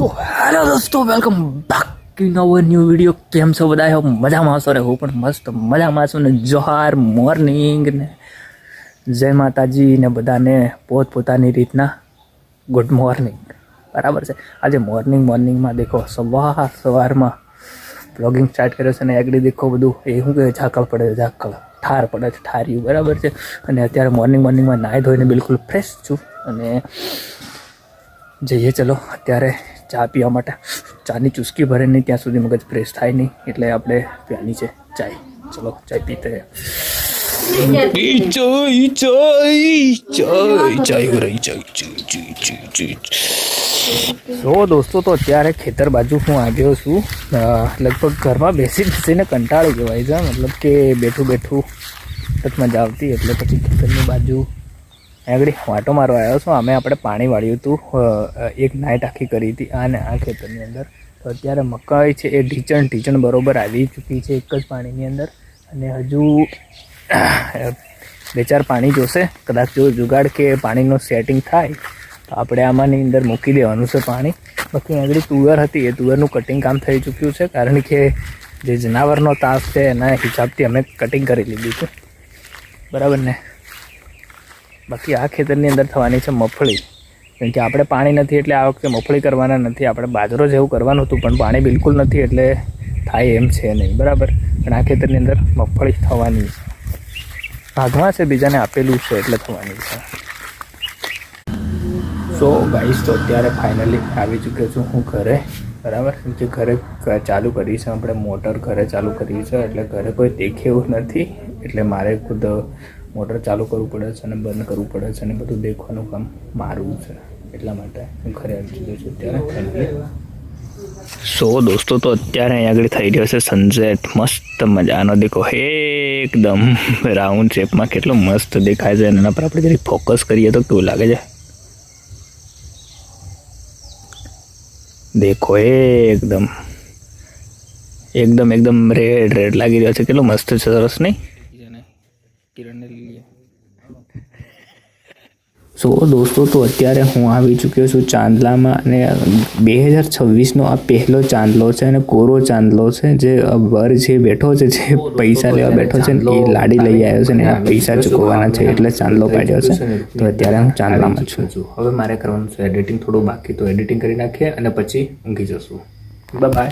સો hello દોસ્તો welcome back in our new video કેમ છો બધા હું મજામાં હશો ને હું પણ મસ્ત મજામાં છું ને જોહાર મોર્નિંગ ને. જય માતાજી ને બધાને પોતપોતાની રીતના ગુડ મોર્નિંગ બરાબર છે? આજે મોર્નિંગ મોર્નિંગમાં દેખો, સવાર સવારમાં બ્લોગિંગ સ્ટાર્ટ કર્યો છે ને આગળ દેખો બધું. એ શું કહે ઝાકળ પડે ઝાકળ. ઠાર પડે છે, ઠાર્યું. બરાબર છે? અને અત્યારે મોર્નિંગ મોર્નિંગમાં નાહી ધોઈને બિલકુલ ફ્રેશ છું અને જઈએ ચલો અત્યારે ચા પીવા માટે. ચાની ચુસ્કી ભરે નહીં ત્યાં સુધી મગજ ફ્રેશ થાય નહીં. એટલે આપણે પીવાની છે ચાય. ચલો ચાય પીતે સો દોસ્તો તો અત્યારે ખેતર બાજુ હું આવ્યો છું. લગભગ ઘરમાં બેસી બેસીને કંટાળી જવાય છે. મતલબ કે બેઠું બેઠું મજા આવતી એટલે પછી ખેતરની બાજુ આગળ વાંટો મારવા આવ્યો છું. અમે આપણે પાણી વાળ્યું હતું. એક નાઇટ આખી કરી હતી અને આ ખેતરની અંદર. તો અત્યારે મકાઈ છે એ ઢીચણ ઢીચણ બરોબર આવી ચૂકી છે એક જ પાણીની અંદર. અને હજુ બે ચાર પાણી જોશે. કદાચ જો જુગાડ કે પાણીનું સેટિંગ થાય, તો આપણે આમાંની અંદર મૂકી દેવાનું છે પાણી. બાકી આગળ તુવેર હતી. એ તુવેરનું કટિંગ કામ થઈ ચૂક્યું છે. કારણ કે જે જનાવરનો તાસ છે, એના હિસાબથી અમે કટિંગ કરી લીધું છે. બરાબર ને? બાકી આ ખેતરની અંદર થવાની છે મગફળી કેમ કે આપણે પાણી નથી એટલે આ વખતે મગફળી કરવાના નથી. આપણે બાજરો જેવું કરવાનું હતું, પણ પાણી બિલકુલ નથી એટલે થાય એમ છે નહીં. બરાબર? પણ આ ખેતરની અંદર મગફળી થવાની છે. ભાગમાં છે, બીજાને આપેલું છે એટલે થવાની છે. સો ગાઈસ તો અત્યારે ફાઇનલી આવી ચૂક્યો છું હું ઘરે. બરાબર? જે ઘરે ચાલુ કરી છે. આપણે મોટર ઘરે ચાલુ કરી છે, એટલે ઘરે કોઈ દેખેવું નથી. એટલે મારે ખુદ મોટર ચાલુ કરવું પડે છે અને બંધ કરવું પડે છે અને બધું દેખવાનું કામ મારું છે. એટલા માટે હું ઘરે આવી ચૂક્યો છું અત્યારે. સો દોસ્તો, તો અત્યારે અહીં આગળ થઈ રહ્યો છે સનસેટ મસ્ત મજાનો દેખો. એકદમ રાઉન્ડ શેપમાં કેટલો મસ્ત દેખાય છે. એના પર આપણે જરી ફોકસ કરીએ તો કેવું લાગે છે? દેખો, એકદમ. એકદમ એકદમ રેડ રેડ લાગી રહ્યો છે. કેટલો મસ્ત છે, સરસ નહીં? કિરણને લઈએ સો દોસ્તો તો અત્યારે હું આવી ચૂક્યો છું ચાંદલામાં અને બે હજાર છવ્વીસનો આ પહેલો ચાંદલો છે અને કોરો ચાંદલો છે જે વર જે બેઠો છે જે પૈસા લેવા બેઠો છે ને એ લાડી લઈ આવ્યો છે ને એના પૈસા ચૂકવવાના છે એટલે ચાંદલો પાડ્યો છે. તો અત્યારે હું ચાંદલામાં છું. હવે મારે કરવાનું છે એડિટિંગ થોડું બાકી તો એડિટિંગ કરી નાખીએ અને પછી ઊંઘી જશું. બાય